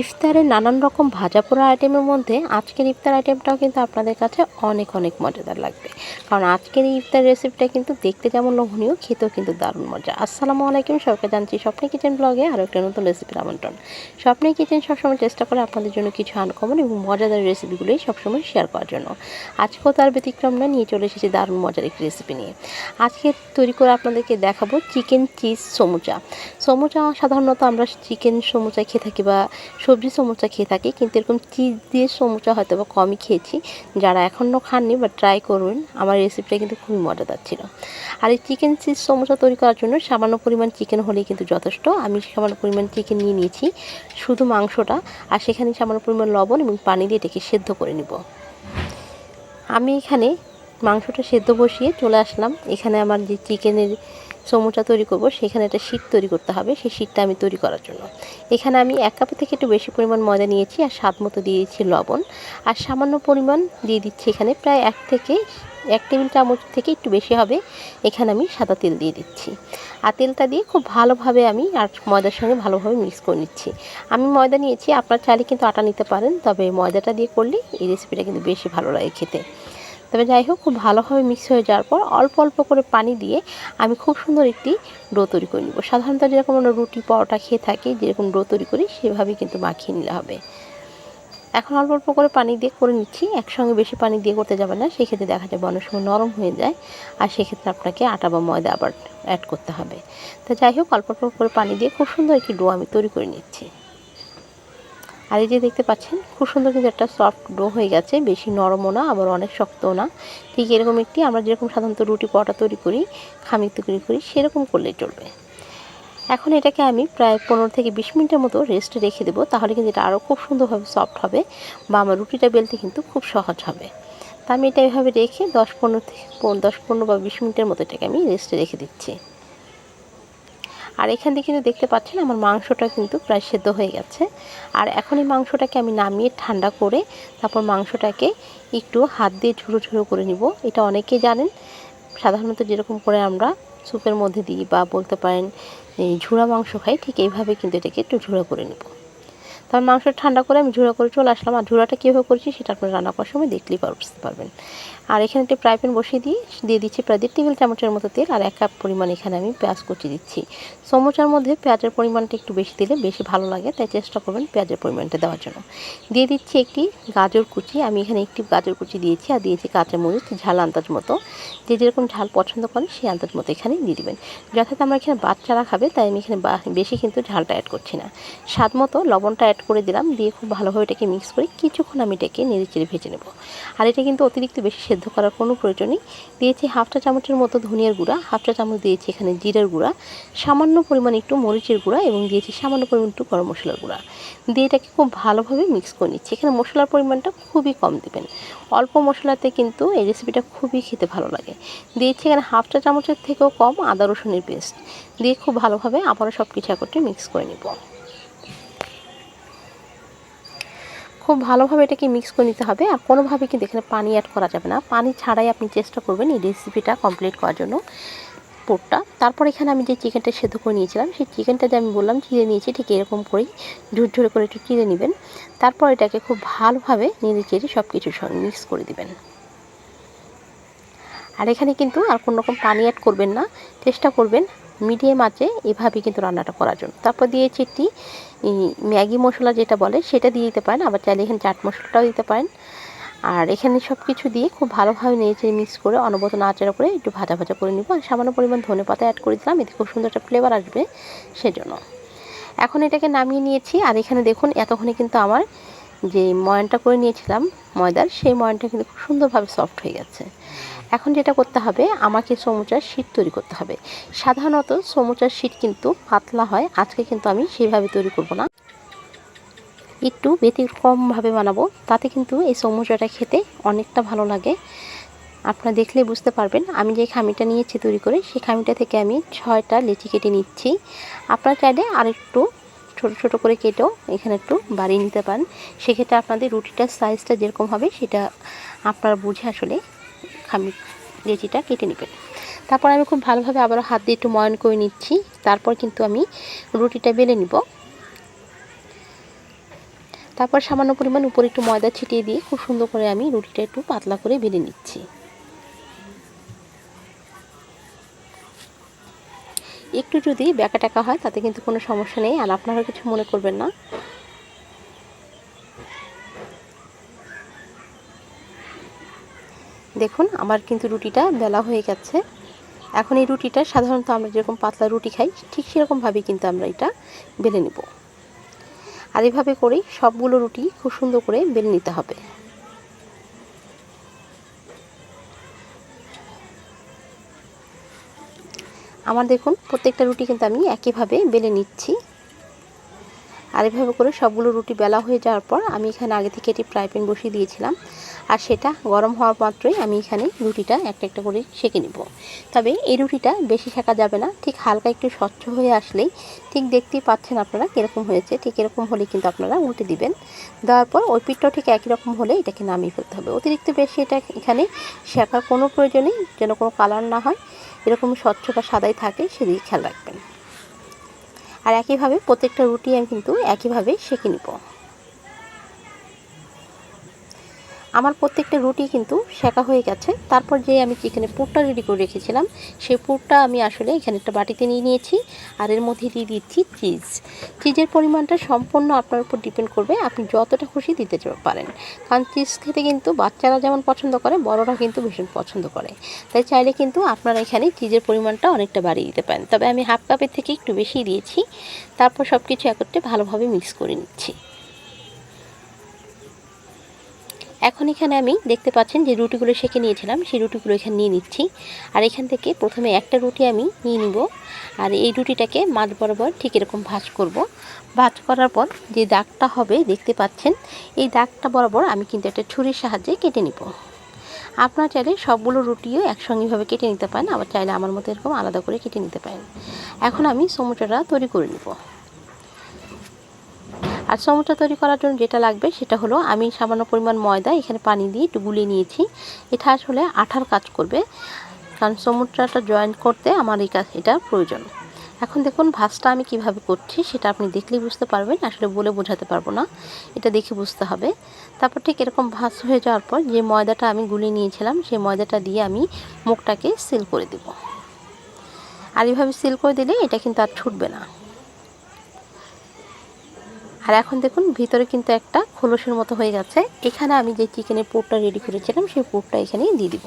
ইফতারের নানান রকম ভাজা পোড়া আইটেমের মধ্যে আজকের ইফতার আইটেমটাও কিন্তু আপনাদের কাছে অনেক অনেক মজাদার লাগবে। কারণ আজকের এই ইফতার রেসিপিটা কিন্তু দেখতে যেমন লোভনীয়, খেতেও কিন্তু দারুণ মজা। আসসালামু আলাইকুম, সবাইকে জানছি স্বপ্নে কিচেন ব্লগে আরও একটা নতুন রেসিপির আমন্ত্রণ। স্বপ্নে কিচেন সবসময় চেষ্টা করে আপনাদের জন্য কিছু আনকমন এবং মজাদার রেসিপিগুলোই সবসময় শেয়ার করার জন্য। আজকেও তার ব্যতিক্রম না, নিয়ে চলে এসেছি দারুণ মজার একটি রেসিপি নিয়ে। আজকে তৈরি করে আপনাদেরকে দেখাবো চিকেন চিজ সমুচা। সমুচা সাধারণত আমরা চিকেন সমুচা খেয়ে থাকি বা সবজি সমুচা খেয়ে থাকি, কিন্তু এরকম চিজ দিয়ে সমুচা হয়তো বা কমই খেয়েছি। যারা এখনও খাননি বা ট্রাই করবেন, আমার রেসিপিটা কিন্তু খুবই মজাদার ছিল। আর এই চিকেন চিজ সমুচা তৈরি করার জন্য সামান্য পরিমাণ চিকেন হলেই কিন্তু যথেষ্ট। আমি সামান্য পরিমাণ চিকেন নিয়ে নিয়েছি, শুধু মাংসটা, আর সেখানে সামান্য পরিমাণ লবণ এবং পানি দিয়ে এটাকে সেদ্ধ করে নিব। আমি এখানে মাংসটা সেদ্ধ বসিয়ে চলে আসলাম। এখানে আমার যে চিকেনের সমুচা তৈরি করব, সেখানে একটা শীত তৈরি করতে হবে। সেই শীতটা আমি তৈরি করার জন্য। এখানে আমি এক কাপের থেকে একটু বেশি পরিমাণ ময়দা নিয়েছি আর স্বাদ মতো দিয়েছি লবণ। আর সামান্য পরিমাণ দিয়ে দিচ্ছি এখানে প্রায় এক থেকে এক টেবিল চামচ থেকে একটু বেশি হবে। এখানে আমি সাদা তেল দিয়ে দিচ্ছি। আর তেলটা দিয়ে খুব ভালোভাবে আমি আর ময়দার সঙ্গে ভালোভাবে মিক্স করে নিচ্ছি। আমি ময়দা নিয়েছি, আপনার চাইলে কিন্তু আটা নিতে পারেন, তবে ময়দাটা দিয়ে করলে এই রেসিপিটা কিন্তু বেশি ভালো লাগে খেতে। তবে যাই হোক, খুব ভালোভাবে মিক্স হয়ে যাওয়ার পর অল্প অল্প করে পানি দিয়ে আমি খুব সুন্দর একটি ডো তৈরি করে নিব। সাধারণত যেরকম আমরা রুটি, পরোটা খেয়ে থাকি, যেরকম ডো তৈরি করি, সেভাবেই কিন্তু মাখিয়ে নিলে হবে। এখন অল্প অল্প করে পানি দিয়ে করে নিচ্ছি, একসঙ্গে বেশি পানি দিয়ে করতে যাবে না, সেক্ষেত্রে দেখা যাবে অনেক সময় নরম হয়ে যায়, আর সেক্ষেত্রে আপনাকে আটা বা ময়দা আবার অ্যাড করতে হবে। তো যাই হোক, অল্প অল্প করে পানি দিয়ে খুব সুন্দর একটি ডো আমি তৈরি করে নিচ্ছি। আর এই যে দেখতে পাচ্ছেন, খুব সুন্দর কিন্তু একটা সফট ডো হয়ে গেছে, বেশি নরমও না, আবার অনেক শক্তও না। ঠিক এরকম একটি, আমরা যেরকম সাধারণত রুটি পরোটা তৈরি করি খামির তৈরি করি, সেরকম করলেই চলবে। এখন এটাকে আমি প্রায় পনেরো থেকে বিশ মিনিটের মতো রেস্টে রেখে দেবো, তাহলে কিন্তু এটা আরও খুব সুন্দরভাবে সফট হবে বা আমার রুটিটা বেলতে কিন্তু খুব সহজ হবে। তা আমি এটা এভাবে রেখে দশ পনেরো থেকে দশ পনেরো বা বিশ মিনিটের মতো এটাকে আমি রেস্টে রেখে দিচ্ছি। আর এখান থেকে কিন্তু দেখতে পাচ্ছেন আমার মাংসটা কিন্তু প্রায় সেদ্ধ হয়ে গেছে। আর এখন এই মাংসটাকে আমি নামিয়ে ঠান্ডা করে তারপর মাংসটাকে একটু হাত দিয়ে ঝুড়ো ঝুড়ো করে নিব। এটা অনেকেই জানেন, সাধারণত যেরকম করে আমরা স্যুপের মধ্যে দিই বা বলতে পারেন ঝুড়া মাংস খাই, ঠিক এইভাবে কিন্তু এটাকে একটু ঝুড়া করে নেব। তারপর মাংস ঠান্ডা করে আমি ঝুড়ো করে চলে আসলাম। আর ঝুড়াটা কীভাবে করেছি সেটা আপনারা রান্না করার সময় দেখলেই বুঝতে পারবেন। আর এখানে একটি ফ্রাই প্যান বসিয়ে দিয়ে দিয়ে দিচ্ছি প্রায় দেড় টেবিল চামচের মতো তেল আর এক কাপ পরিমাণ এখানে আমি পেঁয়াজ কুচি দিচ্ছি। সমোচার মধ্যে পেঁয়াজের পরিমাণটা একটু বেশি দিলে বেশি ভালো লাগে, তাই চেষ্টা করবেন পেঁয়াজের পরিমাণটা দেওয়ার জন্য। দিয়ে দিচ্ছি একটি গাজর কুচি, আমি এখানে একটি গাজর কুচি দিয়েছি আর দিয়েছি কাঁচামরিচ ঝাল আন্দাজ মতো। যে যেরকম ঝাল পছন্দ করেন সেই আন্দাজ মতো এখানে দিয়ে দেবেন। যথাযথ আমরা এখানে বাচ্চারা খাবে, তাই আমি এখানে বেশি কিন্তু ঝালটা অ্যাড করছি না। স্বাদ মতো লবণটা অ্যাড করে দিলাম, দিয়ে খুব ভালোভাবে এটাকে মিক্স করে কিছুক্ষণ আমি এটাকে নেড়ে চেড়ে ভেজে নেব। আর এটা কিন্তু অতিরিক্ত বেশি সেদ্ধ করার কোনো প্রয়োজন নেই। দিয়েছি হাফটা চামচের মতো ধনিয়ার গুঁড়া হাফটা চামচ দিয়েছি এখানে জিরার গুঁড়া, সামান্য পরিমাণ একটু মরিচের গুঁড়া এবং দিয়েছি সামান্য পরিমাণ একটু গরম মশলার গুঁড়া। দিয়ে এটাকে খুব ভালোভাবে মিক্স করে নিচ্ছি। এখানে মশলার পরিমাণটা খুবই কম দেবেন। অল্প মশলাতে কিন্তু এই রেসিপিটা খুবই খেতে ভালো লাগে। দিয়েছি এখানে হাফটা চামচের থেকেও কম আদা রসুনের পেস্ট দিয়ে খুব ভালোভাবে আবারও সব কিছু একত্রে মিক্স করে নেব। খুব ভালোভাবে এটাকে মিক্স করে নিতে হবে। আর কোনোভাবে কিন্তু এখানে পানি অ্যাড করা যাবে না। পানি ছাড়াই আপনি চেষ্টা করবেন এই রেসিপিটা কমপ্লিট করার জন্য। পোটটা তারপর এখানে আমি যে চিকেনটা সেদ্ধ করে নিয়েছিলাম, সেই চিকেনটা যে আমি বললাম চিড়ে নিয়েছি, ঠিক এরকম করেই ঝুরঝুরে করে একটু চিড়ে নেবেন। তারপর এটাকে খুব ভালোভাবে নেড়ে চেড়ে সব সঙ্গে মিক্স করে দিবেন। আর এখানে কিন্তু আর কোনো রকম পানি অ্যাড করবেন না। চেষ্টা করবেন মিডিয়াম আঁচে এভাবে কিন্তু রান্নাটা করার জন্য। তারপর দিয়েছি একটি ম্যাগি মশলা যেটা বলে, সেটা দিয়ে দিতে পারেন। আবার চাইলে এখানে চাট মশলাটাও দিতে পারেন। আর এখানে সব কিছু দিয়ে খুব ভালোভাবে নিয়েছে মিক্স করে অনবত নাচড়া করে একটু ভাজা ভাজা করে নিব। আর সামান্য পরিমাণ ধনে পাতা অ্যাড করে দিলাম। এতে খুব সুন্দর একটা ফ্লেভার আসবে সেজন্য। এখন এটাকে নামিয়ে নিয়েছি। আর এখানে দেখুন, এতক্ষণে কিন্তু আমার যে ময়নটা করে নিয়েছিলাম ময়দার, সেই ময়নটা কিন্তু খুব সুন্দরভাবে সফট হয়ে গেছে। এখন যেটা করতে হবে, আমাকে সমুচার শীত তৈরি করতে হবে। সাধারণত সমুচার শীত কিন্তু পাতলা হয়, আজকে কিন্তু আমি সেইভাবে তৈরি করব না। একটু ব্যতিক্রমভাবে বানাবো, তাতে কিন্তু এই সমুচাটা খেতে অনেকটা ভালো লাগে। আপনারা দেখলে বুঝতে পারবেন, আমি যে খামিটা নিয়েছি তৈরি করে, সেই খামিটা থেকে আমি ছয়টা লেচি কেটে নিচ্ছি। আপনারা চাইলে আরেকটু ছোটো ছোটো করে কেটেও এখানে একটু বাড়িয়ে নিতে পারেন। সেক্ষেত্রে আপনাদের রুটিটার সাইজটা যেরকম হবে, সেটা আপনারা বুঝে আসলে খামি লেচিটা কেটে নেবেন। তারপর আমি খুব ভালোভাবে আবারও হাত দিয়ে একটু ময়ন করে নিচ্ছি। তারপর কিন্তু আমি রুটিটা বেলে নিব। তারপর সামান্য পরিমাণ উপরে একটু ময়দা ছিটিয়ে দিয়ে খুব সুন্দর করে আমি রুটিটা একটু পাতলা করে বেলে নিচ্ছি। একটু যদি ব্যাকা টাকা হয়, তাতে কিন্তু কোনো সমস্যা নেই। আর আপনারা কিছু মনে করবেন না। দেখুন, আমার কিন্তু রুটিটা বেলা হয়ে গেছে। এখন এই রুটিটা সাধারণত আমরা যেরকম পাতলা রুটি খাই, ঠিক সেরকমভাবেই কিন্তু আমরা এটা বেলে নেব। আর এভাবে করেই সবগুলো রুটি খুব সুন্দর করে বেলে নিতে হবে। আমার দেখুন, প্রত্যেকটা রুটি কিন্তু আমি একইভাবে বেলে নিচ্ছি। আর এভাবে করে সবগুলো রুটি বেলা হয়ে যাওয়ার পর আমি এখানে আগে থেকে এটি ফ্রাই প্যান বসিয়ে দিয়েছিলাম। আর সেটা গরম হওয়ার মাত্রই আমি এখানে রুটিটা একটা একটা করে সেঁকে নিব। তবে এই রুটিটা বেশি সেঁকা যাবে না, ঠিক হালকা একটু স্বচ্ছ হয়ে আসলেই ঠিক দেখতেই পাচ্ছেন আপনারা কীরকম হয়েছে, ঠিক এরকম হলে কিন্তু আপনারা উল্টে দিবেন। দেওয়ার পর ওই পিঠটাও ঠিক একই রকম হলে এটাকে নামিয়ে ফেলতে হবে। অতিরিক্ত বেশি এটা এখানে শেখার কোনো প্রয়োজন নেই, যেন কোনো কালার না হয়। এরকম স্বচ্ছ বা সাদাই থাকে সেদিকে খেয়াল রাখবেন। আর একইভাবে প্রত্যেকটা রুটি আমি কিন্তু একইভাবে সেঁকে নিব। আমার প্রত্যেকটা রুটি কিন্তু শেখা হয়ে গেছে। তারপর যে আমি চিকেনের পুরটা রেডি করে রেখেছিলাম, সেই পুরটা আমি আসলে এখানে একটা বাটিতে নিয়ে নিয়েছি আর এর মধ্যে দিয়ে দিচ্ছি চিজ চিজের পরিমাণটা সম্পূর্ণ আপনার উপর ডিপেন্ড করবে, আপনি যতটা খুশি দিতে পারেন। কারণ চিজ খেতে কিন্তু বাচ্চারা যেমন পছন্দ করে বড়রা কিন্তু ভীষণ পছন্দ করে। তাই চাইলে কিন্তু আপনারা এখানে চিজের পরিমাণটা অনেকটা বাড়িয়ে দিতে পারেন। তবে আমি হাফ কাপের থেকে একটু বেশি দিয়েছি। তারপর সব কিছু একত্রে ভালোভাবে মিক্স করে নিচ্ছি। এখন এখানে আমি দেখতে পাচ্ছেন যে রুটিগুলো সেঁকে নিয়েছিলাম, সেই রুটিগুলো এখানে নিয়ে নিচ্ছি। আর এখান থেকে প্রথমে একটা রুটি আমি নিয়ে নিব। আর এই রুটিটাকে মাঝ বরাবর ঠিক এরকম ভাজ করব। ভাজ করার পর যে দাগটা হবে, দেখতে পাচ্ছেন, এই দাগটা বরাবর আমি কিন্তু একটা ছুরির সাহায্যে কেটে নিব। আপনারা চাইলে সবগুলো রুটিও একসঙ্গেভাবে কেটে নিতে পারেন, আবার চাইলে আমার মতো এরকম আলাদা করে কেটে নিতে পারেন। এখন আমি সমুচাটা তৈরি করে নিব। আর সমুচা তৈরি করার জন্য যেটা লাগবে সেটা হলো আমি সামান্য পরিমাণ ময়দা এখানে পানি দিয়ে একটু গুলিয়ে নিয়েছি। এটা আসলে আঠার কাজ করবে, কারণ সমুচাটা জয়েন করতে আমার এই কাজ, এটা প্রয়োজন। এখন দেখুন ভাজটা আমি কীভাবে করছি সেটা আপনি দেখলেই বুঝতে পারবেন, আসলে বলে বোঝাতে পারব না, এটা দেখে বুঝতে হবে। তারপর ঠিক এরকম ভাজ হয়ে যাওয়ার পর যে ময়দাটা আমি গুলিয়ে নিয়েছিলাম, সেই ময়দাটা দিয়ে আমি মুখটাকে সিল করে দেব। আর এইভাবে সিল করে দিলে এটা কিন্তু আর ছুটবে না। আর এখন দেখুন, ভিতরে কিন্তু একটা খোলসের মতো হয়ে গেছে এখানে আমি যে চিকেনের পোরটা রেডি করেছিলাম, সেই পোরটা এখানেই দিয়ে দিব।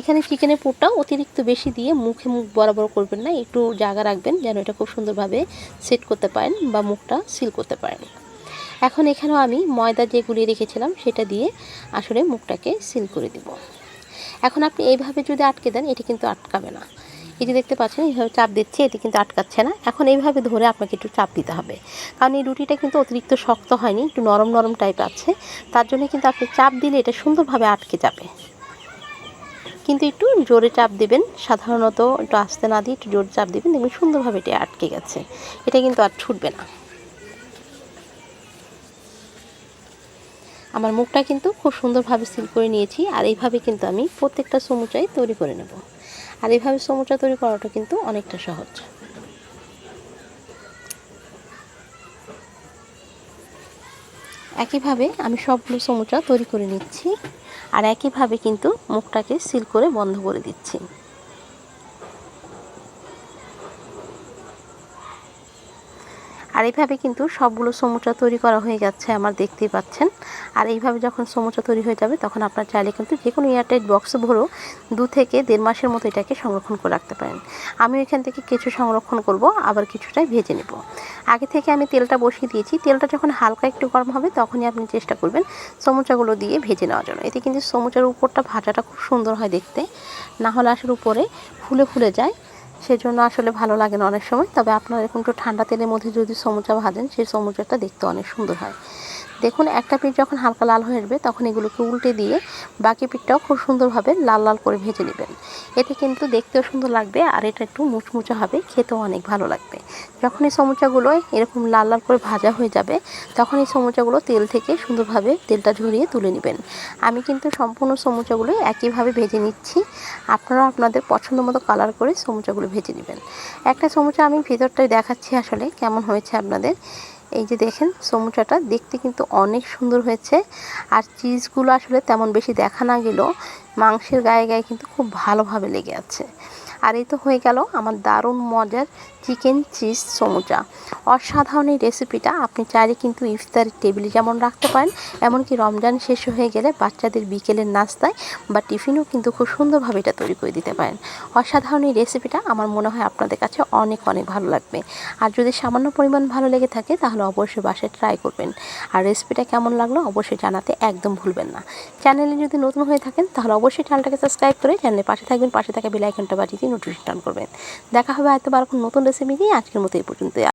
এখানে চিকেনের পোরটা অতিরিক্ত বেশি দিয়ে মুখে মুখ বরাবর করবেন না, একটু জায়গা রাখবেন যেন এটা খুব সুন্দরভাবে সেট করতে পারেন বা মুখটা সিল করতে পারেন। এখন এখানেও আমি ময়দা যে গুলিয়ে রেখেছিলাম, সেটা দিয়ে আসলে মুখটাকে সিল করে দিব। এখন আপনি এইভাবে যদি আটকে দেন, এটি কিন্তু আটকাবে না। এই যে দেখতে পাচ্ছেন, এইভাবে চাপ দিচ্ছে এটি কিন্তু আটকাচ্ছে না। এখন এইভাবে ধরে আপনাকে একটু চাপ দিতে হবে। কারণ এই রুটিটা কিন্তু অতিরিক্ত শক্ত হয়নি, একটু নরম নরম টাইপ আছে। তার জন্য কিন্তু আপনি চাপ দিলে এটা সুন্দরভাবে আটকে যাবে। কিন্তু একটু জোরে চাপ দেবেন, সাধারণত একটু আসতে না দিয়ে একটু জোরে চাপ দেবেন, দেখবেন সুন্দরভাবে এটা আটকে গেছে। এটা কিন্তু আর ছুটবে না। আমার মুখটা কিন্তু খুব সুন্দরভাবে সিল করে নিয়েছি, আর এইভাবে কিন্তু আমি প্রত্যেকটা সমুচাই তৈরি করে নেব। আর এইভাবে সমুচা তৈরি করাটা কিন্তু অনেকটা সহজ। একইভাবে আমি সবগুলো সমুচা তৈরি করে নিচ্ছি, আর একইভাবে কিন্তু মুখটাকে সিল করে বন্ধ করে দিচ্ছি। আর এইভাবে কিন্তু সবগুলো সমুচা তৈরি করা হয়ে যাচ্ছে, আমার দেখতেই পাচ্ছেন। আর এইভাবে যখন সমুচা তৈরি হয়ে যাবে, তখন আপনার চাইলে কিন্তু যে কোনো এয়ারটাইট বক্সে ভরেও দু থেকে দেড় মাসের মতো এটাকে সংরক্ষণ করে রাখতে পারেন। আমি এখান থেকে কিছু সংরক্ষণ করব, আবার কিছুটাই ভেজে নেব। আগে থেকে আমি তেলটা বসিয়ে দিয়েছি। তেলটা যখন হালকা একটু গরম হবে, তখনই আপনি চেষ্টা করবেন সমুচাগুলো দিয়ে ভেজে নেওয়ার জন্য। এতে কিন্তু সমুচার উপরটা ভাজাটা খুব সুন্দর হয় দেখতে। না হলে আসলে উপরে ফুলে ফুলে যায়। সেজন্য আসলে ভালো লাগে না অনেক সময়। তবে আপনারা এখন একটু ঠান্ডা তেলের মধ্যে যদি সমুচা ভাজেন, সেই সমুচাটা দেখতে অনেক সুন্দর হয়। দেখুন, একটা পিঠ যখন হালকা লাল হয়ে আসবে, তখন এগুলোকে উল্টে দিয়ে বাকি পিঠটাও খুব সুন্দরভাবে লাল লাল করে ভেজে নেবেন। এতে কিন্তু দেখতেও সুন্দর লাগবে আর এটা একটু মুচমুচে হবে, খেতেও অনেক ভালো লাগবে। যখন এই সমুচাগুলো এরকম লাল লাল করে ভাজা হয়ে যাবে, তখন এই সমুচাগুলো তেল থেকে সুন্দরভাবে তেলটা ঝরিয়ে তুলে নেবেন। আমি কিন্তু সম্পূর্ণ সমুচাগুলো একইভাবে ভেজে নিচ্ছি। আপনারা আপনাদের পছন্দ মতো কালার করে সমুচাগুলো ভেজে নেবেন। একটা সমুচা আমি ভিতরটাই দেখাচ্ছি আসলে, কেমন হয়েছে আপনাদের। এই যে দেখেন সমুচাটা দেখতে কিন্তু অনেক সুন্দর হয়েছে। আর চিজগুলো আসলে তেমন বেশি দেখা না গেলেও মাংসের গায়ে গায়ে কিন্তু খুব ভালোভাবে লেগে আছে। আর এই তো হয়ে গেল আমার দারুণ মজার চিকেন চিজ সমুচা। অসাধারণ এই রেসিপিটা আপনি চাইলে কিন্তু ইফতারের টেবিলে যেমন রাখতে পারেন, এমনকি রমজান শেষ হয়ে গেলে বাচ্চাদের বিকেলের নাস্তায় বা টিফিনও কিন্তু খুব সুন্দরভাবে এটা তৈরি করে দিতে পারেন। অসাধারণ এই রেসিপিটা আমার মনে হয় আপনাদের কাছে অনেক অনেক ভালো লাগবে। আর যদি সামান্য পরিমাণ ভালো লেগে থাকে, তাহলে অবশ্যই বাসায় ট্রাই করবেন। আর রেসিপিটা কেমন লাগল অবশ্যই জানাতে একদম ভুলবেন না। চ্যানেলে যদি নতুন হয়ে থাকেন, তাহলে অবশ্যই চ্যানেলটাকে সাবস্ক্রাইব করে চ্যানেলের পাশে থাকবেন, পাশে থাকা বেল আইকনটা বাজিয়ে নোটিফিকেশন করবেন। দেখা হবে হয়তো আর নতুন রেসিপি নিয়ে। আজকের মতো এই পর্যন্ত